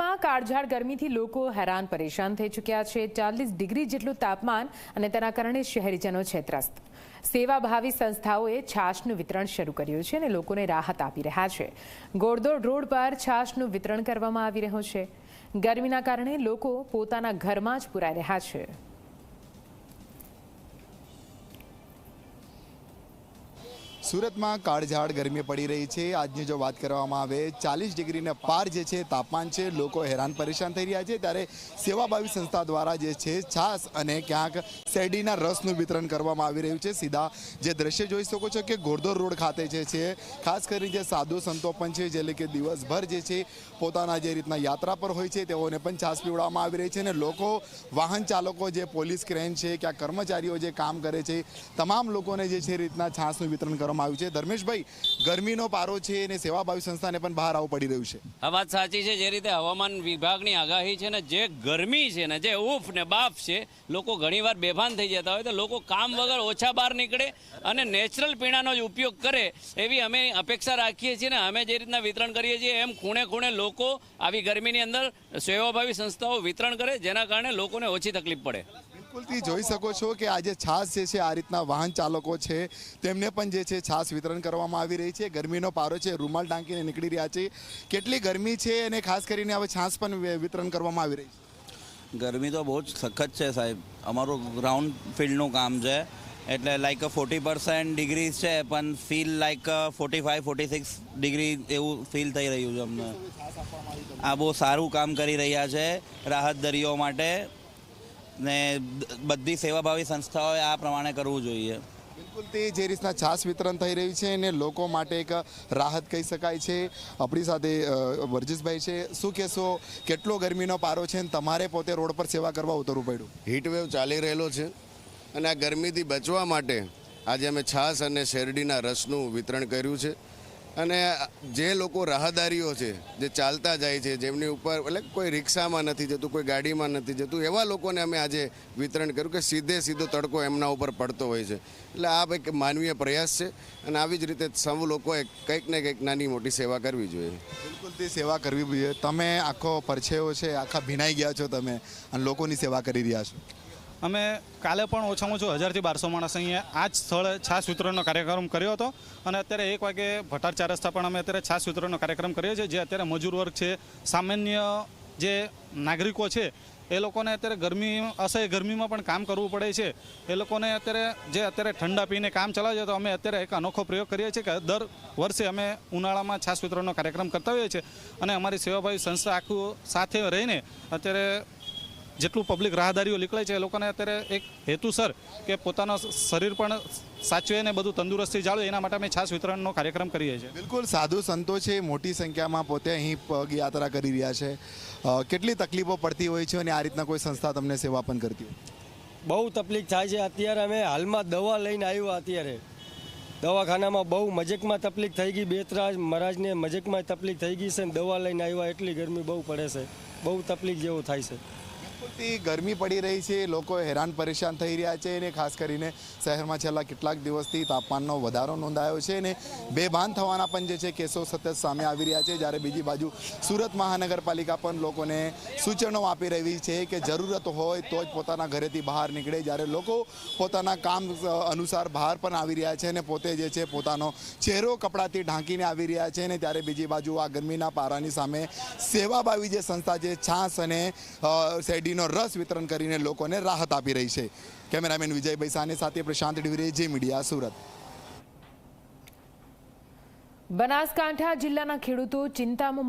સુરતમાં કાળઝાળ ગરમીથી લોકો હેરાન પરેશાન થઈ ચૂક્યા છે. ચાલીસ ડિગ્રી જેટલું તાપમાન અને તેના કારણે શહેરીજનો છે ત્રસ્ત સેવાભાવી સંસ્થાઓએ છાશનું વિતરણ શરૂ કર્યું છે અને લોકોને રાહત આપી રહ્યા છે. ગોળદોડ રોડ પર છાશનું વિતરણ કરવામાં આવી રહ્યું છે. ગરમીના કારણે લોકો પોતાના ઘરમાં જ પુરાઈ રહ્યા છે. સુરતમાં કાળઝાળ ગરમી પડી રહી છે. આજની જો વાત કરવામાં આવે, ચાલીસ ડિગ્રીને પાર જે છે, તાપમાન છે, લોકો હેરાન પરેશાન થઈ રહ્યા છે. ત્યારે સેવાભાવી સંસ્થા દ્વારા જે છે, છાસ અને ક્યાંક શેરડીના રસનું વિતરણ કરવામાં આવી રહ્યું છે. સીધા જે દ્રશ્ય જોઈ શકો છો કે ગોરદોર રોડ ખાતે જે છે, ખાસ કરીને જે સાધુ સંતો પણ છે, જે કે દિવસભર જે છે, પોતાના જે રીતના યાત્રા પર હોય છે, તેઓને પણ છાસ પીવડાવવામાં આવી રહી છે અને લોકો, વાહન ચાલકો જે પોલીસ ક્રેન છે, ક્યાં કર્મચારીઓ જે કામ કરે છે, તમામ લોકોને જે છે, રીતના છાસનું વિતરણ કરવામાં આવ્યું છે. ધર્મેશભાઈ, ગરમીનો પારો છે અને સેવાભાવી સંસ્થાને પણ બહાર આવવું પડી રહ્યું છે. આ વાત સાચી છે. જે રીતે હવામાન વિભાગની આગાહી છે ને, જે ગરમી છે ને, જે ઉફ ને બાફ છે, લોકો ઘણીવાર બેભાન થઈ જતા હોય તો લોકો કામ વગર ઓછા બહાર નીકળે અને નેચરલ પીણાનો જ ઉપયોગ કરે એવી અમે અપેક્ષા રાખીએ છીએ ને, અમે જે રીતના વિતરણ કરીએ છીએ એમ ખૂણે ખૂણે લોકો આવી ગરમીની અંદર સેવાભાવી સંસ્થાઓ વિતરણ કરે, જેના કારણે લોકોને ઓછી તકલીફ પડે. બિલકુલથી જોઈ શકો છો કે આજે છાસ જે છે, આ રીતના વાહન ચાલકો છે, તેમને પણ જે છે, છાસ વિતરણ કરવામાં આવી રહી છે. ગરમીનો પારો છે, રૂમાલ ટાંકીને નીકળી રહ્યા છે. કેટલી ગરમી છે અને ખાસ કરીને હવે છાસ પણ વિતરણ કરવામાં આવી રહી છે? ગરમી તો બહુ જ સખત છે સાહેબ. અમારું ગ્રાઉન્ડ ફિલ્ડનું કામ છે. એટલે લાઈક ફોર્ટી પર્સન્ટ ડિગ્રી છે, પણ feel like forty five forty six degree એવું ફીલ થઈ રહ્યું છે અમને. આ બહુ સારું કામ કરી રહ્યા છે, રાહત દરિયો માટે. ને બધી સેવાભાવી સંસ્થાઓએ આ પ્રમાણે કરવું જોઈએ. બિલકુલ તે જે રીતના છાસ વિતરણ થઈ રહ્યું છે અને લોકો માટે એક રાહત કહી શકાય છે. આપણી સાથે વર્જિશભાઈ છે. શું કહેશો કેટલો ગરમીનો પારો છે અને તમારે પોતે રોડ પર સેવા કરવા ઉતરવું પડ્યું? હીટવેવ ચાલી રહેલો છે અને આ ગરમીથી બચવા માટે આજે અમે છાશ અને શેરડીના રસનું વિતરણ કર્યું છે. અને જે લોકો રાહદારીઓ છે, જે ચાલતા જાય છે, જેમની ઉપર એટલે કોઈ રિક્ષામાં નથી જતું, કોઈ ગાડીમાં નથી જતું, એવા લોકોને અમે આજે વિતરણ કર્યું કે સીધે સીધો તડકો એમના ઉપર પડતો હોય છે. એટલે આ એક માનવીય પ્રયાસ છે અને આવી જ રીતે સૌ લોકોએ કંઈક ને કંઈક નાની મોટી સેવા કરવી જોઈએ. બિલકુલ તે સેવા કરવી જોઈએ. તમે આખો પરછેવો છે, આખા ભીનાઈ ગયા છો તમે અને લોકોની સેવા કરી રહ્યા છો. અમે કાલે પણ ઓછામાં ઓછું હજારથી બારસો માણસ અહીંયા આ જ સ્થળે છાસ વિતરણનો કાર્યક્રમ કર્યો હતો. અને અત્યારે એક વાગે ભટાર ચાર રસ્તા પણ અમે અત્યારે છાસ વિતરણનો કાર્યક્રમ કરીએ છીએ, જે અત્યારે મજૂર વર્ગ છે, સામાન્ય જે નાગરિકો છે, એ લોકોને અત્યારે ગરમી, અસહ્ય ગરમીમાં પણ કામ કરવું પડે છે. એ લોકોને અત્યારે, જે અત્યારે ઠંડા પીને કામ ચલાવે છે, તો અમે અત્યારે એક અનોખો પ્રયોગ કરીએ છીએ કે દર વર્ષે અમે ઉનાળામાં છાસ વિતરણનો કાર્યક્રમ કરતા હોઈએ છીએ. અને અમારી સેવાભાવી સંસ્થા આખું સાથે રહીને અત્યારે જેટલું પબ્લિક રાહદારીઓ નીકળે છે એ લોકોને અત્યારે એક હેતુસર કે પોતાનો શરીર પણ સાચવે ને બધું તંદુરસ્તી જાળવે એના માટે અમે છાસ વિતરણનો કાર્યક્રમ કરીએ છીએ. બિલકુલ સાધુ સંતો છે મોટી સંખ્યામાં પોતે અહીં પગયાત્રા કરી રહ્યા છે. કેટલી તકલીફો પડતી હોય છે અને આ રીતના કોઈ સંસ્થા તમને સેવા પણ કરતી હોય? બહુ તકલીફ થાય છે. અત્યારે અમે હાલમાં દવા લઈને આવ્યા અત્યારે. દવાખાનામાં બહુ મજકમાં તકલીફ થઈ ગઈ. બે ત્રણ મહારાજને મજકમાં તકલીફ થઈ ગઈ છે ને દવા લઈને આવ્યા. એટલી ગરમી બહુ પડે છે. બહુ તકલીફ જેવું થાય છે. બિલકુલથી ગરમી પડી રહી છે. લોકો હેરાન પરેશાન થઈ રહ્યા છે અને ખાસ કરીને શહેરમાં છેલ્લા કેટલાક દિવસથી તાપમાનનો વધારો નોંધાયો છે અને બેભાન થવાના પણ જે છે કેસો સતત સામે આવી રહ્યા છે. જ્યારે બીજી બાજુ સુરત મહાનગરપાલિકા પણ લોકોને સૂચનો આપી રહી છે કે જરૂરત હોય તો જ પોતાના ઘરેથી બહાર નીકળે. જ્યારે લોકો પોતાના કામ અનુસાર બહાર પણ આવી રહ્યા છે અને પોતે જે છે પોતાનો ચહેરો કપડાથી ઢાંકીને આવી રહ્યા છે અને ત્યારે બીજી બાજુ આ ગરમીના પારાની સામે સેવાભાવી જે સંસ્થા છે છાસ અને અ, શેરડીનો રસ વિતરણ કરીને લોકોને રાહત આપી રહી છે. કેમેરામેન વિજયભાઈ સાને સાથે પ્રશાંત ડિવરે, જે મીડિયા સુરત. બનાસકાંઠા જિલ્લાના ખેડૂતો ચિંતામાં